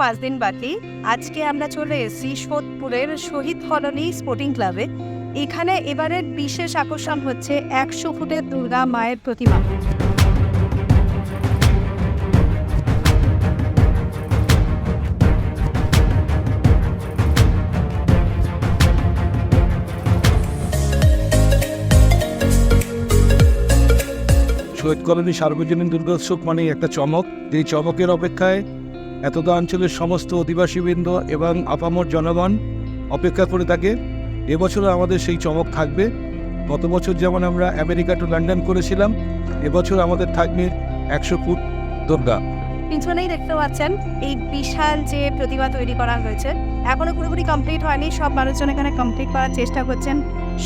পাঁচ দিন বাকি, আজকে আমরা চলে এসেছি সোদপুরের শহীদ কলোনি স্পোর্টিং ক্লাবে। এখানে এবারের বিশেষ আকর্ষণ হচ্ছে একশো ফুটের দুর্গা মায়ের প্রতিমা। শহীদ কলোনি সার্বজনীন দুর্গোৎসব মানে একটা চমক। যেই চমকের অপেক্ষায় এতটা অঞ্চলের সমস্ত অধিবাসীবৃন্দ এবং আপামর জনগণ অপেক্ষা করে থাকে, এবছরও আমাদের সেই চমক থাকবে। গত বছর যেমন আমরা আমেরিকা টু লন্ডন করেছিলাম, এবছর আমাদের থাকবে একশো ফুট দুর্গা। পিছনেই দেখতে পাচ্ছেন, এই বিশাল যে প্রতিমা তৈরি করা হয়েছে, এখনও পুরোপুরি কমপ্লিট হয়নি, সব মানুষজন এখানে কমপ্লিট করার চেষ্টা করছেন,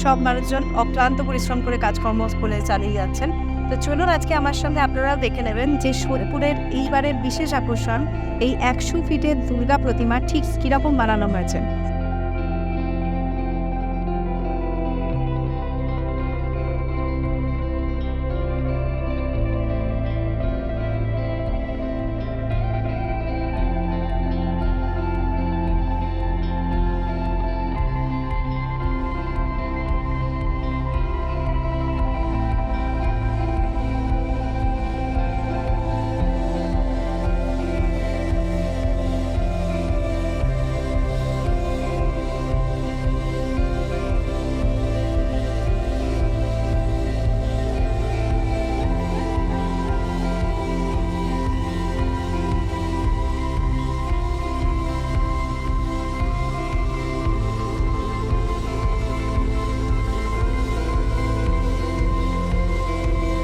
সব মানুষজন অক্লান্ত পরিশ্রম করে কাজকর্ম স্কুলে চালিয়ে যাচ্ছেন। তো চলুন আজকে আমার সঙ্গে আপনারাও দেখে নেবেন যে সোদপুরের এইবারের বিশেষ আকর্ষণ, এই একশো ফিটের দুর্গা প্রতিমা ঠিক কীরকম বানানো হয়েছে।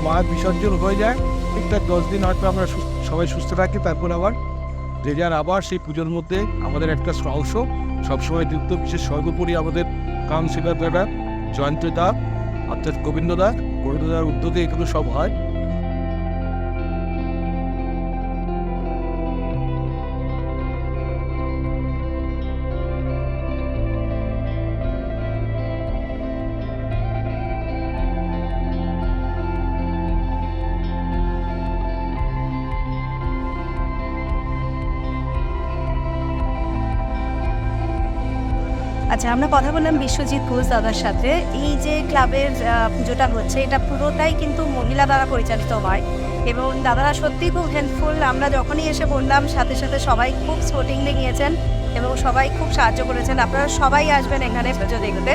মা বিসর্জন হয়ে যায়। ঠিকঠাক দশ দিন হয়তো আমরা সবাই সুস্থ থাকি, তারপর আবার যে যার আবার সেই পুজোর মধ্যে আমাদের একটা অংশ সবসময় যুক্ত বিশেষ সর্বোপরি আমাদের কাউন্সিলর দ্বারা জয়ন্ত দা, অর্থাৎ গোবিন্দ দা, গোবিন্দ দার উদ্যোগে এগুলো সব হয়। আচ্ছা আমরা কথা বললাম বিশ্বজিৎ ঘোষ দাদার সাথে। এই যে ক্লাবের যেটা হচ্ছে, এটা পুরোটাই কিন্তু মহিলা দ্বারা পরিচালিত হয় এবং দাদারা সত্যিই খুব হেল্পফুল আমরা যখনই এসে বললাম, সাথে সাথে সবাই খুব স্পোর্টিংলি গিয়েছেন এবং সবাই খুব সাহায্য করেছেন। আপনারা সবাই আসবেন এখানে পুজো দেখতে।